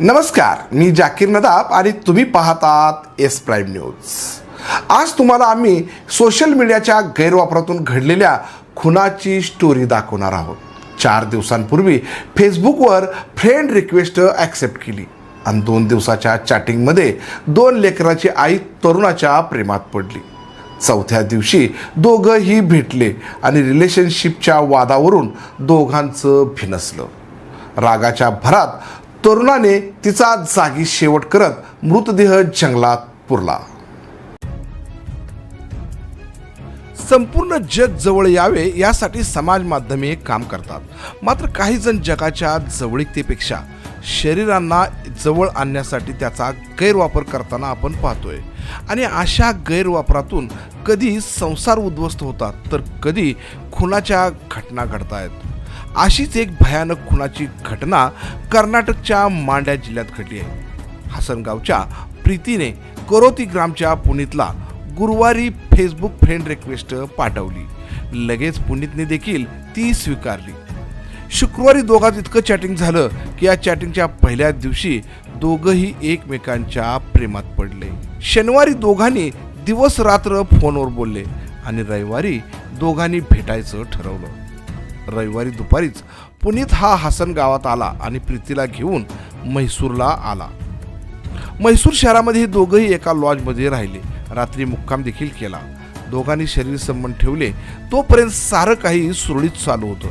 नमस्कार मी जाकीर नदाब आणि तुम्ही पाहतात एस प्राईम न्यूज. आज तुम्हाला आम्ही सोशल मीडियाच्या गैरवापरातून घडलेल्या खुनाची स्टोरी दाखवणार आहोत. चार दिवसांपूर्वी फेसबुकवर फ्रेंड रिक्वेस्ट ॲक्सेप्ट केली आणि दोन दिवसाच्या चॅटिंगमध्ये दोन लेकराची आई तरुणाच्या प्रेमात पडली. चौथ्या दिवशी दोघंही भेटले आणि रिलेशनशिपच्या वादावरून दोघांचं भिनसलं. रागाच्या भरात तरुणाने तिचा जागी शेवट करत मृतदेह जंगलात पुरला. संपूर्ण जग जवळ यावे यासाठी समाज माध्यमे काम करतात. मात्र काही जण जगाच्या जवळीकतेपेक्षा शरीरांना जवळ आणण्यासाठी त्याचा गैरवापर करताना आपण पाहतोय. आणि अशा गैरवापरातून कधी संसार उद्ध्वस्त होतात तर कधी खुनाच्या घटना घडतायत. अशीच एक भयानक खुनाची घटना कर्नाटकच्या मांड्या जिल्ह्यात घडली आहे. हसनगावच्या प्रीतीने करोती ग्रामच्या पुनीतला गुरुवारी फेसबुक फ्रेंड रिक्वेस्ट पाठवली. लगेच पुनीतने देखील ती स्वीकारली. शुक्रवारी दोघात इतकं चॅटिंग झालं की या चॅटिंगच्या पहिल्या दिवशी दोघंही एकमेकांच्या प्रेमात पडले. शनिवारी दोघांनी दिवस रात्र फोनवर बोलले आणि रविवारी दोघांनी भेटायचं ठरवलं. रविवारी दुपारीच पुनीत हा हसन गावात आला आणि प्रीतीला घेऊन म्हैसूरला आला. म्हैसूर शहरामध्ये हे दोघंही एका लॉजमध्ये राहिले. रात्री मुक्काम देखील केला. दोघांनी शरीर संबंध ठेवले. तोपर्यंत सारं काही सुरळीत चालू होतं.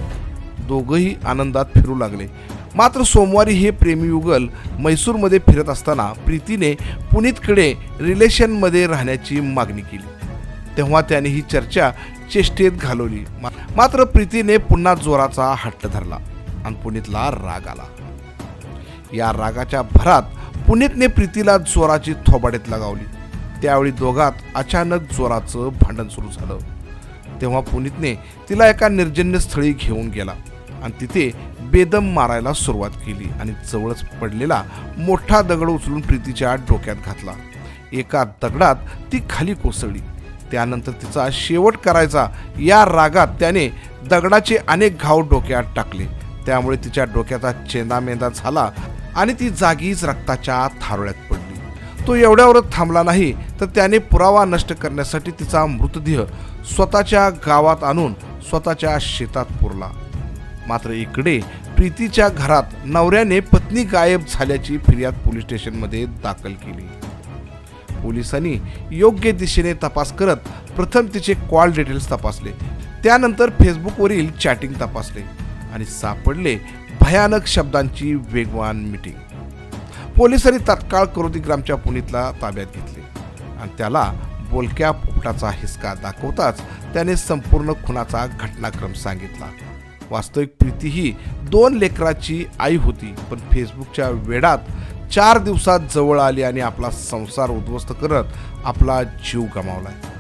दोघंही आनंदात फिरू लागले. मात्र सोमवारी हे प्रेमी युगल म्हैसूरमध्ये फिरत असताना प्रीतीने पुनीतकडे रिलेशनमध्ये राहण्याची मागणी केली. तेव्हा त्याने ही चर्चा चेष्टेत घालवली. मा- मात्र प्रीतीने पुन्हा जोराचा हट्ट धरला आणि पुनीतला राग आला. या रागाच्या भरात पुनीतने प्रीतीला जोराची थोबाडीत लगावली. त्यावेळी दोघात अचानक जोराचं भांडण सुरू झालं. तेव्हा पुनीतने तिला एका निर्जन्य स्थळी घेऊन गेला आणि तिथे बेदम मारायला सुरुवात केली आणि जवळच पडलेला मोठा दगड उचलून प्रीतीच्या डोक्यात घातला. एका दगडात ती खाली कोसळली. त्यानंतर तिचा शेवट करायचा या रागात त्याने दगडाचे अनेक घाव डोक्यात टाकले. त्यामुळे तिच्या डोक्याचा चेंदामेंदा झाला आणि ती जागीच रक्ताच्या थारोळ्यात पडली. तो एवढ्यावरच थांबला नाही तर त्याने पुरावा नष्ट करण्यासाठी तिचा मृतदेह स्वतःच्या गावात आणून स्वतःच्या शेतात पुरला. मात्र इकडे प्रीतीच्या घरात नवऱ्याने पत्नी गायब झाल्याची फिर्याद पोलीस स्टेशनमध्ये दाखल केली. पोलिसांनी योग्य दिशेने तपास करत प्रथम तिचे कॉल डिटेल्स तपासले. त्यानंतर फेसबुकवरील चॅटिंग तपासले आणि सापडले भयानक शब्दांची वेगवान मीटिंग. पोलिसांनी तात्काळ करोती ग्रामच्या पुनीतला ताब्यात घेतले आणि त्याला बोलक्या पोपटाचा हिसका दाखवताच त्याने संपूर्ण खुनाचा घटनाक्रम सांगितला. वास्तविक प्रीती ही दोन लेकराची आई होती पण फेसबुकच्या वेडात चार दिवसात जवळ आली आणि आपला संसार उद्ध्वस्त करत आपला जीव गमावलाय.